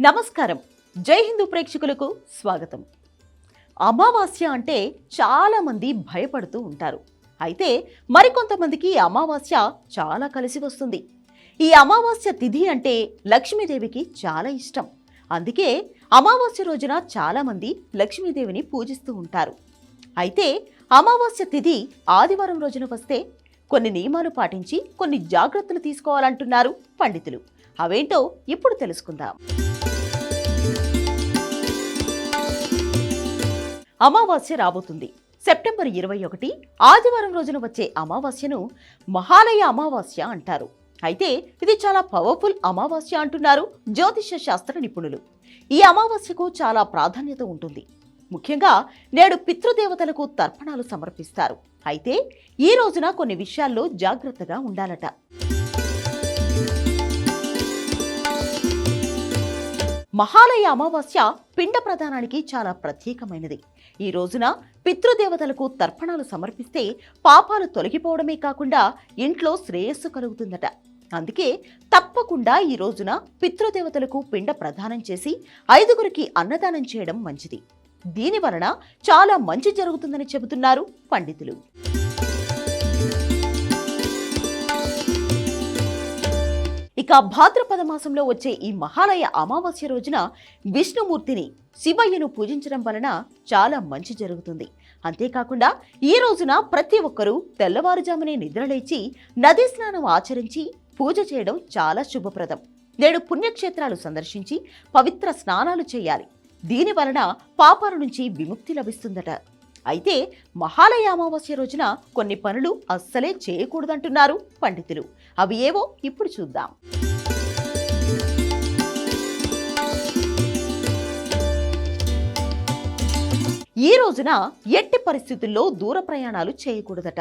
నమస్కారం. జై హిందూ ప్రేక్షకులకు స్వాగతం. అమావాస్య అంటే చాలామంది భయపడుతూ ఉంటారు. అయితే మరికొంతమందికి అమావాస్య చాలా కలిసి వస్తుంది. ఈ అమావాస్య తిథి అంటే లక్ష్మీదేవికి చాలా ఇష్టం. అందుకే అమావాస్య రోజున చాలామంది లక్ష్మీదేవిని పూజిస్తూ ఉంటారు. అయితే అమావాస్య తిథి ఆదివారం రోజున వస్తే కొన్ని నియమాలు పాటించి కొన్ని జాగ్రత్తలు తీసుకోవాలంటున్నారు పండితులు. అవేంటో ఇప్పుడు తెలుసుకుందాం. అమావాస్య రాబోతుంది. సెప్టెంబర్ ఇరవై ఒకటి ఆదివారం రోజున వచ్చే అమావాస్యను మహాలయ అమావాస్య అంటారు. అయితే ఇది చాలా పవర్ఫుల్ అమావాస్య అంటున్నారు జ్యోతిష శాస్త్ర నిపుణులు. ఈ అమావాస్యకు చాలా ప్రాధాన్యత ఉంటుంది. ముఖ్యంగా నేడు పితృదేవతలకు తర్పణాలు సమర్పిస్తారు. అయితే ఈ రోజున కొన్ని విషయాల్లో జాగ్రత్తగా ఉండాలట. మహాలయ అమావాస్య పిండ ప్రధానానికి చాలా ప్రత్యేకమైనది. ఈ రోజున పితృదేవతలకు తర్పణాలు సమర్పిస్తే పాపాలు తొలగిపోవడమే కాకుండా ఇంట్లో శ్రేయస్సు కలుగుతుందట. అందుకే తప్పకుండా ఈ రోజున పితృదేవతలకు పిండ ప్రదానం చేసి ఐదుగురికి అన్నదానం చేయడం మంచిది. దీని వలన చాలా మంచి జరుగుతుందని చెబుతున్నారు పండితులు. ఇక భాద్రపద మాసంలో వచ్చే ఈ మహాలయ అమావాస్య రోజున విష్ణుమూర్తిని శివయ్యను పూజించడం వలన చాలా మంచి జరుగుతుంది. అంతేకాకుండా ఈ రోజున ప్రతి ఒక్కరూ తెల్లవారుజామునే నిద్రలేచి నదీ స్నానం ఆచరించి పూజ చేయడం చాలా శుభప్రదం. నేడు పుణ్యక్షేత్రాలు సందర్శించి పవిత్ర స్నానాలు చేయాలి. దీని వలన పాపాల నుంచి విముక్తి లభిస్తుందట. అయితే మహాలయ అమావాస్య రోజున కొన్ని పనులు అస్సలే చేయకూడదంటున్నారు పండితులు. అవి ఏవో ఇప్పుడు చూద్దాం. ఈ రోజున ఎట్టి పరిస్థితుల్లో దూర ప్రయాణాలు చేయకూడదట.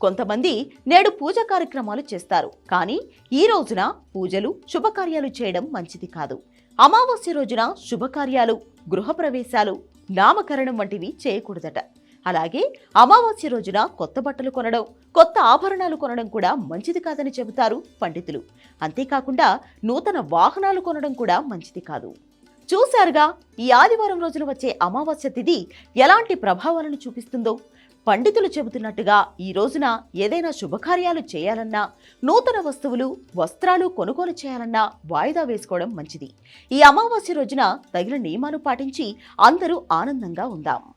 కొంతమంది నేడు పూజ కార్యక్రమాలు చేస్తారు. కానీ ఈ రోజున పూజలు శుభకార్యాలు చేయడం మంచిది కాదు. అమావాస్య రోజున శుభకార్యాలు గృహప్రవేశాలు నామకరణం వంటివి చేయకూడదట. అలాగే అమావాస్య రోజున కొత్త బట్టలు కొనడం కొత్త ఆభరణాలు కొనడం కూడా మంచిది కాదని చెబుతారు పండితులు. అంతేకాకుండా నూతన వాహనాలు కొనడం కూడా మంచిది కాదు. చూశారుగా ఈ ఆదివారం రోజున వచ్చే అమావాస్య తిథి ఎలాంటి ప్రభావాలను చూపిస్తుందో. పండితులు చెబుతున్నట్టుగా ఈ రోజున ఏదైనా శుభకార్యాలు చేయాలన్నా నూతన వస్తువులు వస్త్రాలు కొనుగోలు చేయాలన్నా వాయిదా వేసుకోవడం మంచిది. ఈ అమావాస్య రోజున తగిన నియమాలు పాటించి అందరూ ఆనందంగా ఉందాం.